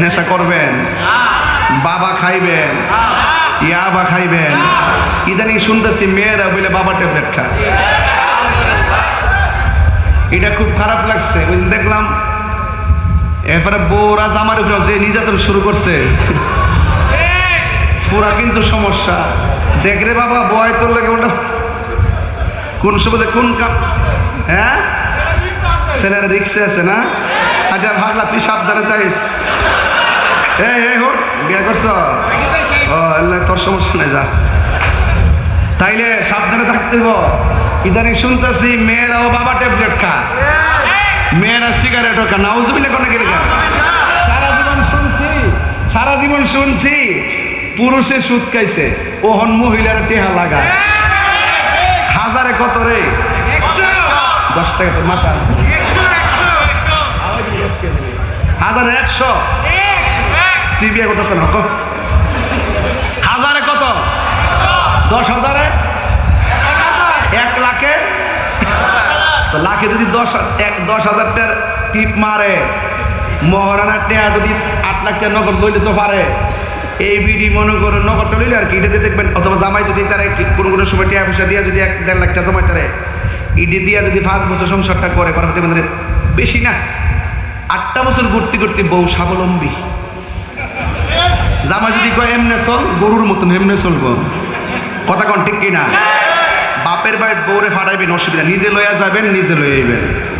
নেশা করবেন, বাবা খাইবেন ইয়াবা খাইবেন। ইদানিং শুনতেছি মেয়েরা বলে বাবা ট্যাবলেট খায়। এটা খুব খারাপ লাগছে। ওই দেখলাম এরপরে বউরা জামার উপরে যে নির্যাতন শুরু করছে, পুরা কিন্তু সমস্যা। দেখ রে বাবা বয় তোর লাগে ওটা। কোন সময় কোন কাম হ্যাঁ? ছেলেরা রিক্সে আছে না? আচ্ছা ভাগলা তুই সাবধানে তাইস এই বিয়ে করছ? ও তোর সমস্যা নাই যা। তাইলে সাবধানে থাকতে ইদানিং শুনতেছি মেয়েরাও বাবা ট্যাবলেট খা মেয়েরা সিগারেটও খা নাউজবিলে কোনে গেলে খা সারা জীবন শুনছি সারা জীবন শুনছি পুরুষে সুদ খাইছে ওহন মহিলার টেহা লাগায়। হাজারে কত রে? দশ টাকা তোর মাথা হাজারে একশো। তুই বিয়ে করতে কত হাজারে কত? দশ হাজারে? এক লাখে? লাখে যদি দশ, এক, দশ হাজার হাজারটার টিপ মারে, মহারানার টেয়া যদি আট লাখ টাকা নগদ লইলে তো পারে। এই বিডি মনে করো নগদটা লইলে আর কি, এটাতে দেখবেন, অথবা জামাই যদি তারা কোনো কোনো সময় টিয়া পয়সা দিয়ে যদি এক, দেড় লাখ টাকা জমাই তারে, ইডি দিয়া যদি পাঁচ বছর সংসারটা করে, করার দেখবেন তাদের বেশি না। আটটা বছর ঘুরতে ঘুরতে বউ স্বাবলম্বী। জামা যদি কয়, এমনে চল, গরুর মতন এমনে চলব। কথা কন ঠিক কিনা? বাপের বাড়ির বউরে ফাটাইবেন, অসুবিধা। নিজে লইয়া যাবেন, নিজে লইয়া আইবেন।